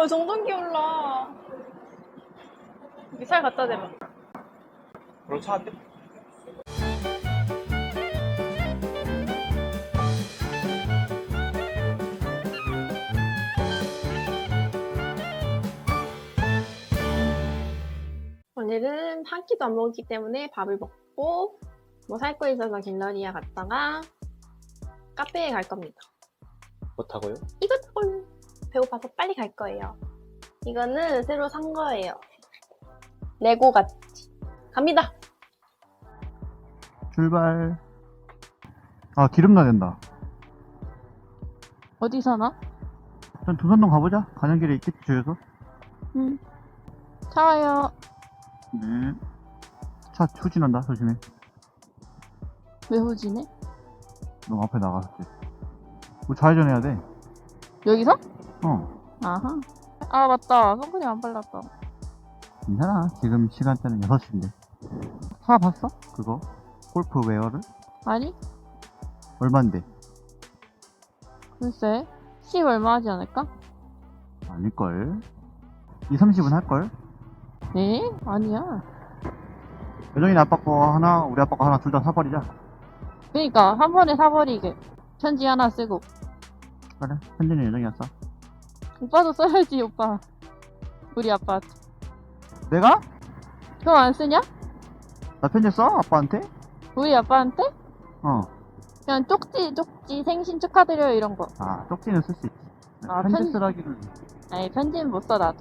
어, 정전기 올라. 여기 살 갖다 대봐. 그럼 차한테? 오늘은 한 끼도 안 먹었기 때문에 밥을 먹고 뭐 살 거 있어서 갤러리아 갔다가 카페에 갈 겁니다. 못하고요? 이것볼 배고파서 빨리 갈 거예요. 이거는 새로 산 거예요. 레고 같이. 갑니다. 출발. 아, 기름 나야 된다. 어디 사나? 전 두산동 가보자. 가는 길에 있겠지, 주에서. 응. 차 와요. 네. 차 후진한다, 조심해. 왜 후지네? 너무 앞에 나갔지. 뭐 좌회전해야 돼. 여기서? 어. 아하. 아 맞다. 선크림 안 발랐다. 괜찮아. 지금 시간대는 6시인데. 사 봤어? 그거? 골프 웨어를? 아니? 얼만데? 글쎄. 10 얼마 하지 않을까? 아닐걸. 2, 30은 할걸? 에? 아니야. 여정이 아빠 거 하나, 우리 아빠 거 하나 둘 다 사버리자. 그니까 한 번에 사버리게. 편지 하나 쓰고. 그래. 현진이 여정이었어. 오빠도 써야지 오빠. 우리 아빠. 내가? 형 안 쓰냐? 나 편지 써? 아빠한테? 우리 아빠한테? 어. 그냥 쪽지 쪽지 생신 축하드려요 이런 거. 아, 쪽지는 쓸 수 있지. 아, 편지 편- 쓰라기를. 아니 편지는 못 써 나도.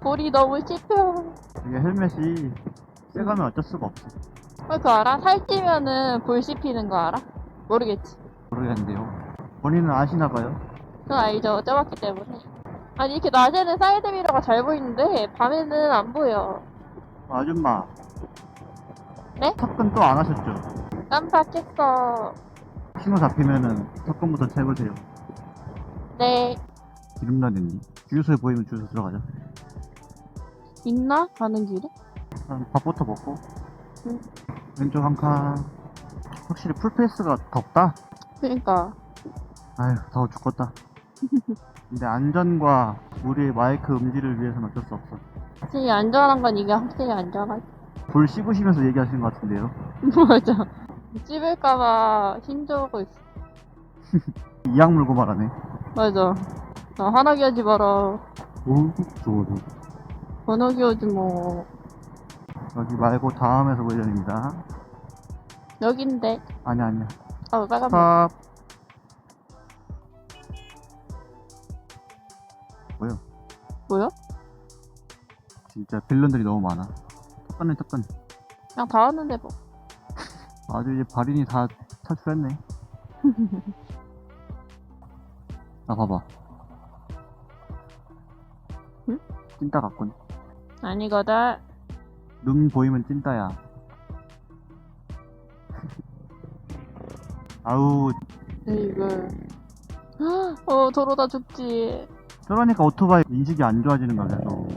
볼이 너무 씹혀. 이게 헬멧이 쎄가면 어쩔 수가 없어. 왜 그거 알아? 살찌면은 볼 씹히는 거 알아? 모르겠지. 모르겠는데요. 본인은 아시나 봐요. 그건 알죠. 쪄봤기 때문에. 아니 이렇게 낮에는 사이드 미러가 잘 보이는데 밤에는 안 보여. 아줌마. 네? 턱근 또 안 하셨죠? 깜빡했어. 신호 잡히면은 턱근부터 채우세요. 네. 기름 나겠니? 주유소에 보이면 주유소 들어가자. 있나? 가는 길에? 일단 밥부터 먹고. 응. 왼쪽 한 칸. 확실히 풀페이스가 덥다. 그러니까 아휴, 더워 죽겠다. 근데 안전과 우리의 마이크 음질을 위해서는 어쩔 수 없어. 확실히 안전한 건 이게 확실히 안전하지. 불 씹으시면서 얘기하시는 것 같은데요. 맞아. 찝을까봐 힘줘오고 있어. 이악 물고 말하네. 맞아. 나 화나게 하지 마라. 오, 좋아, 좋아. 번호기 오지 뭐. 여기 말고 다음에서 보여드립니다. 여긴데. 아니야, 아니야. 아, 빨간 거. 뭐야? 진짜 빌런들이 너무 많아. 턱간네, 턱간. 그냥 다 왔는데 뭐. 아주 이제 발인이 다 탈출했네. 나 봐봐. 응? 찐따 같군. 아니거든. 눈 보이면 찐따야. 아우, 이걸. 어, 도로다 죽지. 저러니까 오토바이 인식이 안 좋아지는 거야, 계속.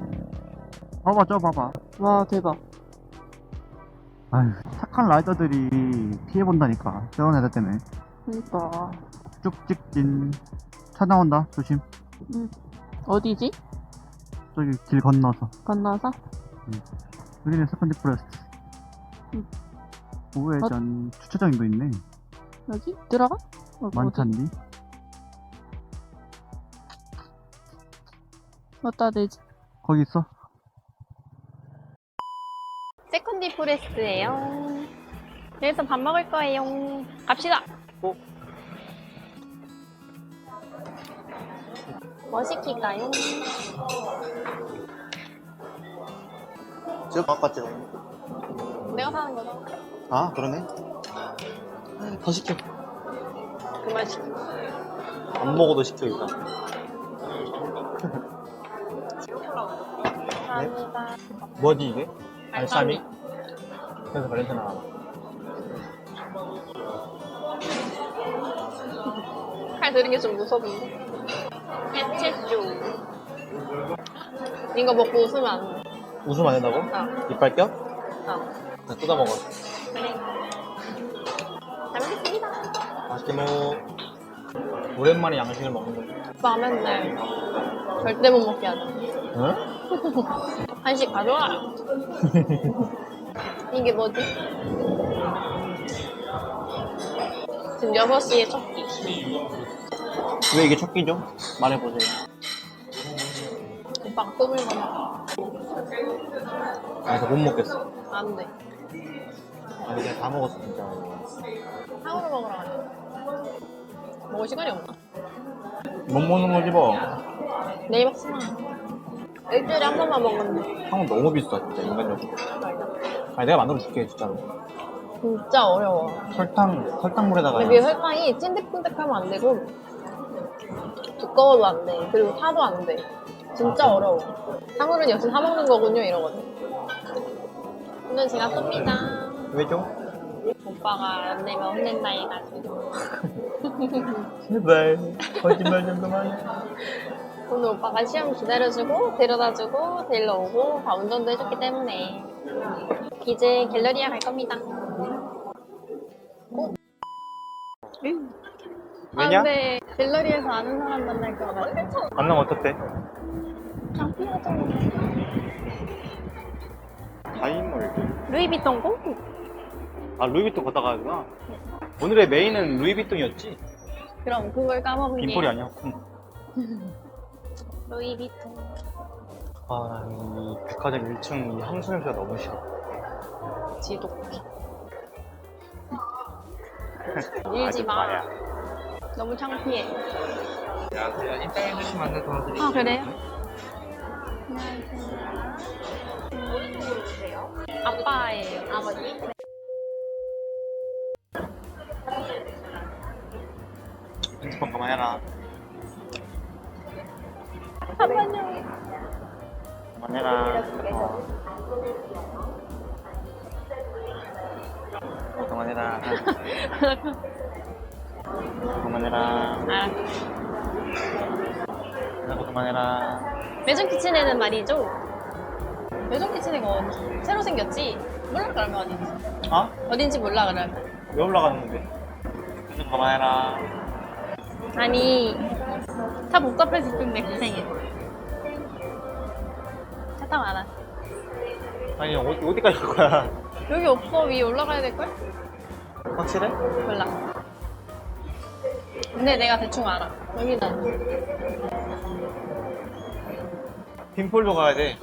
봐봐, 저 봐봐. 와, 대박. 아휴, 착한 라이더들이 피해본다니까. 저런 애들 때문에. 그니까. 쭉 직진. 차 나온다, 조심. 어디지? 저기 길 건너서. 건너서? 여기는 세컨드 프레스트. 응. 우회전 주차장도 있네. 여기? 들어가? 어, 어디? 많단디. 어디다 대지? 거기 있어. 세컨디 포레스트예요. 그래서 밥 먹을 거예요. 갑시다. 어? 뭐 시킬까요? 지금 아까 죠 내가 사는 거다. 아, 그러네. 더 시켜. 그만 시켜. 안 먹어도 시켜, 일단. 감사합니다. 뭐지, 이게? 발사미. 그래서 발렌타나. 칼 들은 게 좀 무섭은데. 해체쇼. 이거 먹고 웃으면 안 돼. 웃음 안 된다고? 어, 이빨 껴? 어. 나 뜯어 먹어. 그래. 잘 먹겠습니다. 맛있게 먹어. 오랜만에 양식을 먹는 거지. 오빠 맨날 절대 못 먹게 하잖아. 응? 한식 가져와. 이게 뭐지? 지금 6시에 첫 끼. 왜 이게 첫 끼죠? 말해보세요. 오빠가 꿈을 만나. 아, 그래서 못 먹겠어. 안 돼. 아니, 그냥 다 먹었어, 진짜. 탕후루 먹으러 가자. 먹을 시간이 없나? 못 먹는 거지, 뭐. 내일 먹지 마. 일주일에 한 번만 먹는데. 향은 너무 비싸, 진짜, 인간적으로. 아니, 내가 만들어 줄게, 진짜로. 진짜 어려워. 설탕, 설탕물에다가. 근데 그 설탕이 찐득찐득하면 안 되고 두꺼워도 안 돼. 그리고 타도 안 돼. 진짜 아, 어려워. 탕후루는 역시 사 먹는 거군요 이러거든. 오늘 제가 쏩니다. 왜죠? 오빠가 안 내면 혼낸다 해가지고. 제발, 거짓말 좀 그만해. 오늘 오빠가 시험 기다려주고 데려다주고 데리러 오고 다 운전도 해줬기 때문에 이제 갤러리아 갈 겁니다. 어? 왜냐? 아, 근데 갤러리에서 아는 사람 만날 거 같아. 만나면 어떻대? 창피하잖아. 다이몰. 루이비통 꽁? 아, 루이비통 걷다가 가구나. 오늘의 메인은 루이비통이었지? 그럼 그걸 까먹은 게 빈폴이 아니었고. 루이비통 아, 이 백화점 1층 이 향수 냄새가 너무 싫어. 지독해. 밀지 마. 너무 창피해. 안녕하세요. 입장해 주시면 안내 도와드릴게요. 아 그래요? 아빠예요. 아버지? 핸드폰 그만해라. 잠깐만요. 그만해라. 어. 그만해라. 그만해라. 아, 그만하고 그만해라. 매점 키친에는 말이죠. 매점 키친에가 어디? 새로 생겼지? 몰라 그러면 어딘지. 어? 어딘지 몰라 그러면. 왜 올라가는데? 좀 그만해라. 아니 차 복잡해서 죽겠네 고생해. 차 타고 안 와. 아니, 어디, 어디까지 갈 거야? 여기 없어 위에 올라가야 될걸? 확실해? 몰라. 근데 내가 대충 알아. 여기는 빈폴로 가야 돼.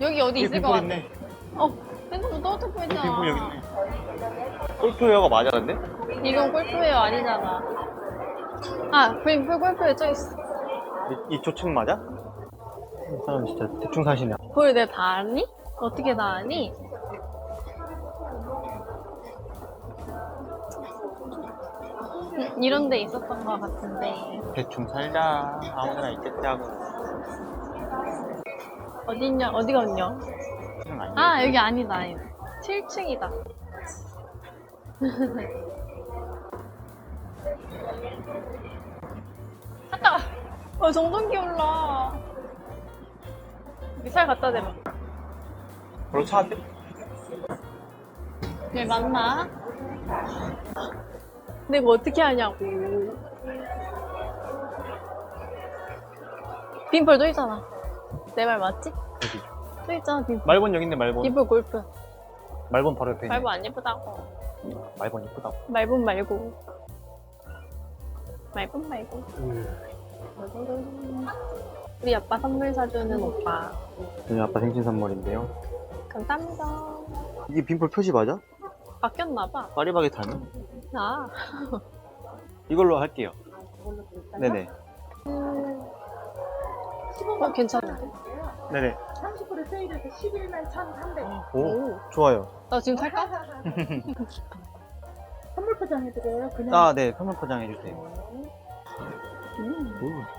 여기 어디 있을 것 빈폴 같아. 있네. 어, 핸드폰 여기 있잖아. 빈폴 여기 있네. 골프웨어가 맞아, 근데? 이건 골프웨어 아니잖아. 아, 빈폴 골프웨어 저 있어. 이, 이 조층 맞아? 이 사람 진짜 대충 사시네. 그걸 내가 다 아니? 어떻게 다 아니? 음, 이런 데 있었던 것 같은데. 대충 살자. 아무데나 있겠다고. 어딨냐? 어디가? 그건 아니야. 아, 여기 아니다. 아니다. 7층이다. 아까 어, 정전기 올라. 미사일 갖다 대봐. 별로 차한데? 왜 맞나? 근데 이거 어떻게 하냐고. 빈폴 또 있잖아. 내 말 맞지? 어디? 또 있잖아, 빈폴. 말본 여기 있네, 말본. 빈폴 골프. 말본 바로 옆에 있네. 말본 안 예쁘다고. 말본 이쁘다고. 말본 말고. 말본 말고. 우리 아빠 선물 사주는 오빠. 저희 아빠 생신 선물인데요. 감사합니다. 이게 빈폴 표시 맞아? 바뀌었나봐. 파리바게 타는? 아. 이걸로 할게요. 네네. 어, 괜찮은데? 네네. 30% 세일해서 11만 1,300원. 오, 좋아요. 나 지금 살까? 선물 포장해드려요. 그냥 아, 네. 선물 포장해 주세요. 음. 오.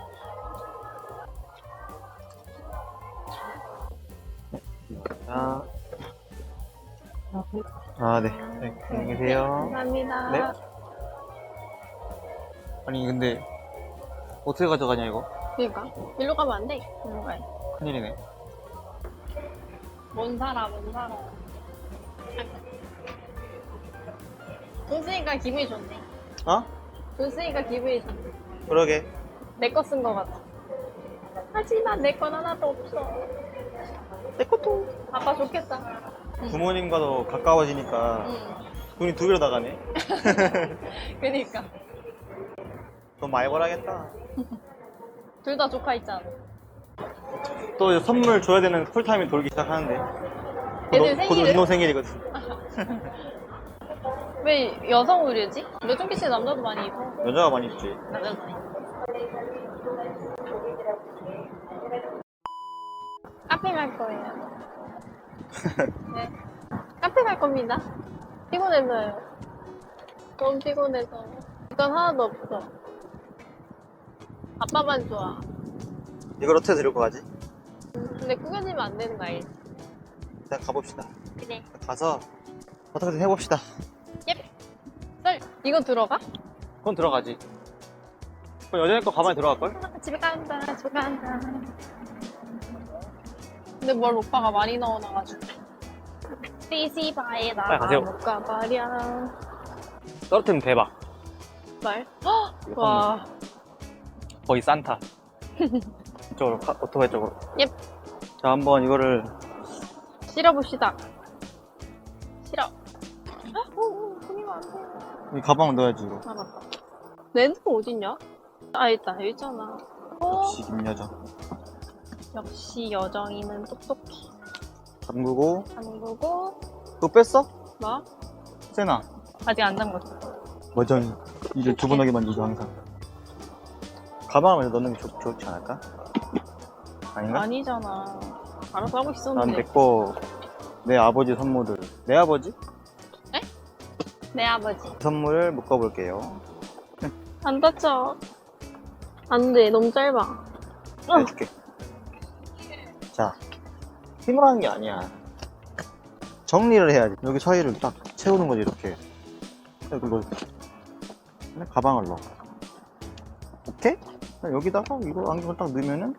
자. 아, 네. 네, 안녕히 계세요. 감사합니다. 네. 아니, 근데, 어떻게 가져가냐, 이거? 그니까. 일로 가면 안 돼. 일로 가야 돼. 큰일이네. 뭔 살아, 뭔 살아. 돈 쓰니까 기분이 좋네. 어? 돈 쓰니까 기분이 좋네. 그러게. 내 거 쓴 거 같아. 하지만 내 건 하나도 없어. 내 것도. 아빠 좋겠다. 부모님과도 가까워지니까 응. 돈이 두 배로 나가네. 그니까. 돈 많이 벌어야겠다. 둘 다 조카 있잖아. 또 이제 선물 줘야 되는 쿨타임이 돌기 시작하는데. 애들 곧, 곧 생일을? 운동 생일이거든. 왜 여성 의류지? 몇종기 씨 남자도 많이 입어. 여자가 많이 입지. 남자도 많이 입어. 카페 갈 거예요. 네. 카페 갈 겁니다. 피곤해서요. 너무 피곤해서. 이건 하나도 없어. 아빠만 좋아. 이걸 어떻게 데리고 가지? 근데 꾸겨지면 안 되는 거 알지? 일단 가봅시다. 그래. 가서 어떻게든 해봅시다. 썰! 이거 들어가? 그건 들어가지. 그럼 여자네 거 가만히 들어갈걸? 아, 집에 간다, 집에 간다. 근데 뭘 오빠가 많이 넣어놔가지고. 띠시 바에다 빨리 가세요. 못 가버려. 떨어뜨리면 대박. 말? 헉! 와. 거의 산타. 이쪽으로, 가- 오토바이 쪽으로. 옙. 자, 한번 이거를 실어봅시다. 실어. 헉, 오, 오, 손이면 안 돼. 이 가방을 넣어야지, 이거. 아, 맞다. 내 핸드폰 어딨냐? 아, 있다. 여기 있잖아. 어, 역시 김여정. 역시 여정이는 똑똑해. 잠그고, 잠그고, 그거 뺐어? 뭐? 세나. 아직 안 잠궜어. 여정이. 일을 두번 하게 만들죠, 항상. 가방을 넣는 게 좋, 좋지 않을까? 아닌가? 아니잖아. 알아서 하고 난 있었는데. 내 거, 내 아버지 선물을, 내 아버지? 내 아버지. 선물을 묶어볼게요. 안 다쳐. 안 돼, 너무 짧아. 어. 해줄게. 자, 힘을 하는 게 아니야. 정리를 해야지. 여기 사이를 딱 채우는 거지, 이렇게. 그리고 가방을 넣어. 오케이? 여기다가 이거 안경을 딱 넣으면은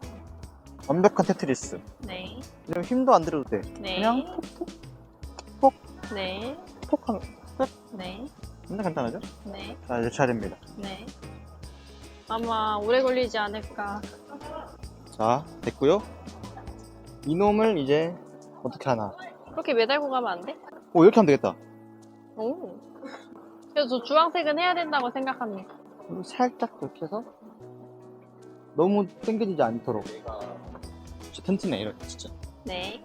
완벽한 테트리스. 네, 그냥 힘도 안 들어도 돼. 네. 그냥 네, 톡 하면 네, 진짜 간단하죠? 네, 자, 이제 차례입니다. 네. 아마 오래 걸리지 않을까. 자, 됐고요 이놈을 이제 어떻게 하나. 그렇게 매달고 가면 안 돼? 오, 이렇게 하면 되겠다. 오. 그래서 저 주황색은 해야 된다고 생각합니다. 그리고 살짝 그렇게 해서 너무 당겨지지 않도록 진짜 튼튼해 이렇게 진짜 네.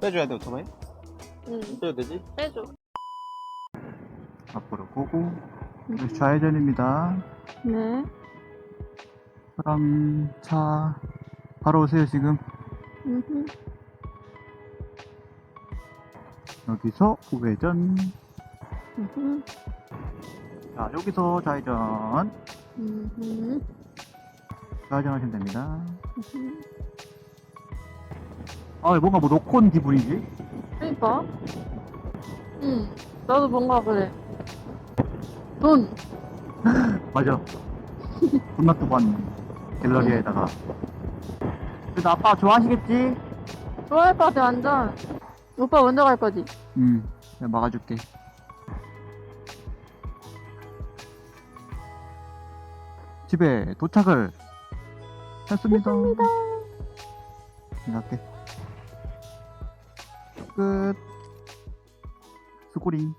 빼줘야 돼 오토바이? 음, 빼도 되지? 빼줘. 앞으로 보고 여기 좌회전입니다. 네. 사람 차 바로 오세요 지금 음, 여기서 우회전 음, 자 여기서 좌회전 음, 좌회전 하시면 됩니다 음. 아 뭔가 뭐 놓고 온 기분이지 그니까. 응. 나도 뭔가 그래. 돈. 맞아 존나 뜨고 왔네 갤러리에다가. 그래도 아빠 좋아하시겠지? 좋아할 것 같아, 완전. 오빠 먼저 갈 거지? 응 내가 막아줄게. 집에 도착을 했습니다. 했습니다. 이렇게. 끝. 수고링